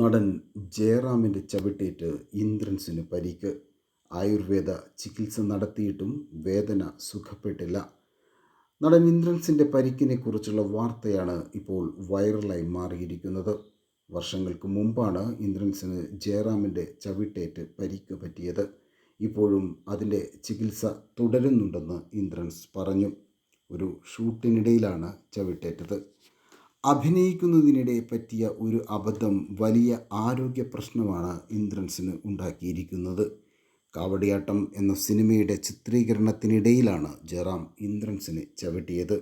നടൻ ജയറാമിന്റെ ചവിട്ടേറ്റ് ഇന്ദ്രൻസിന് പരിക്ക്. ആയുർവേദ ചികിത്സ നടത്തിയിട്ടും വേദന സുഖപ്പെട്ടില്ല. നടൻ ഇന്ദ്രൻസിന്റെ പരിക്കിനെ കുറിച്ചുള്ള വാർത്തയാണ് ഇപ്പോൾ വൈറലായി മാറിയിരിക്കുന്നത്. വർഷങ്ങൾക്ക് മുമ്പാണ് ഇന്ദ്രൻസിന് ജയറാമിന്റെ ചവിട്ടേറ്റ് പരിക്ക് പറ്റിയത്. ഇപ്പോഴും അതിന്റെ ചികിത്സ തുടരുന്നുണ്ടെന്ന് ഇന്ദ്രൻസ് പറഞ്ഞു. ഒരു ഷൂട്ടിനിടയിലാണ് ചവിട്ടേറ്റത്. അഭിനയിക്കുന്നതിനിടെ പറ്റിയ ഒരു അബദ്ധം വലിയ ആരോഗ്യ പ്രശ്നമാണ് ഇന്ദ്രൻസിന് ഉണ്ടാക്കിയിരിക്കുന്നത്. കാവടിയാട്ടം എന്ന സിനിമയുടെ ചിത്രീകരണത്തിനിടയിലാണ് ജയറാം ഇന്ദ്രൻസിനെ ചവിട്ടിയത്.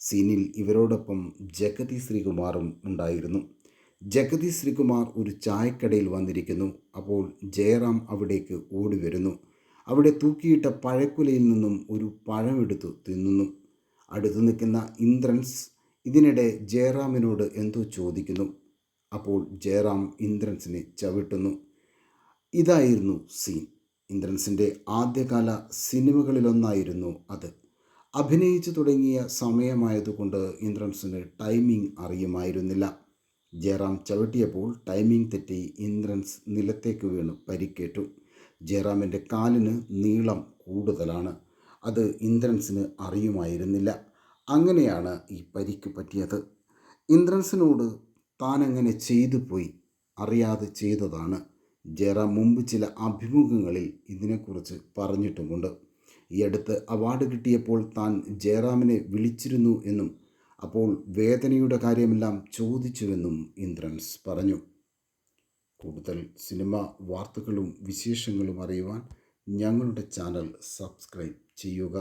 സീനിൽ ഇവരോടൊപ്പം ജഗതി ശ്രീകുമാറും ഉണ്ടായിരുന്നു. ജഗതി ശ്രീകുമാർ ഒരു ചായക്കടയിൽ വന്നിരിക്കുന്നു. അപ്പോൾ ജയറാം അവിടേക്ക് ഓടി വരുന്നു അവിടെ തൂക്കിയിട്ട പഴക്കുലയിൽ നിന്നും ഒരു പഴമെടുത്തു തിന്നുന്നു. അടുത്തു നിൽക്കുന്ന ഇന്ദ്രൻസ് ഇതിനിടെ ജയറാമിനോട് എന്തോ ചോദിക്കുന്നു. അപ്പോൾ ജയറാം ഇന്ദ്രൻസിനെ ചവിട്ടുന്നു. ഇതായിരുന്നു സീൻ. ഇന്ദ്രൻസിന്റെ ആദ്യകാല സിനിമകളിലൊന്നായിരുന്നു അത്. അഭിനയിച്ചു തുടങ്ങിയ സമയമായതുകൊണ്ട് ഇന്ദ്രൻസിന് ടൈമിംഗ് അറിയുമായിരുന്നില്ല. ജയറാം ചവിട്ടിയപ്പോൾ ടൈമിംഗ് തെറ്റി ഇന്ദ്രൻസ് നിലത്തേക്ക് വീണ് പരിക്കേറ്റു. ജയറാമിന്റെ കാലിന് നീളം കൂടുതലാണ്. അത് ഇന്ദ്രൻസിന് അറിയുമായിരുന്നില്ല. അങ്ങനെയാണ് ഈ പരിക്ക് പറ്റിയത്. ഇന്ദ്രൻസിനോട് താൻ അങ്ങനെ ചെയ്തു പോയി അറിയാതെ ചെയ്തതാണ്. ജയറാം മുമ്പ് ചില അഭിമുഖങ്ങളിൽ ഇതിനെക്കുറിച്ച് പറഞ്ഞിട്ടുമുണ്ട്. ഈ അടുത്ത് അവാർഡ് കിട്ടിയപ്പോൾ താൻ ജയറാമിനെ വിളിച്ചിരുന്നു എന്നും അപ്പോൾ വേദനയുടെ കാര്യമെല്ലാം ചോദിച്ചുവെന്നും ഇന്ദ്രൻസ് പറഞ്ഞു. കൂടുതൽ സിനിമ വാർത്തകളും വിശേഷങ്ങളും അറിയുവാൻ ഞങ്ങളുടെ ചാനൽ സബ്സ്ക്രൈബ് ചെയ്യുക.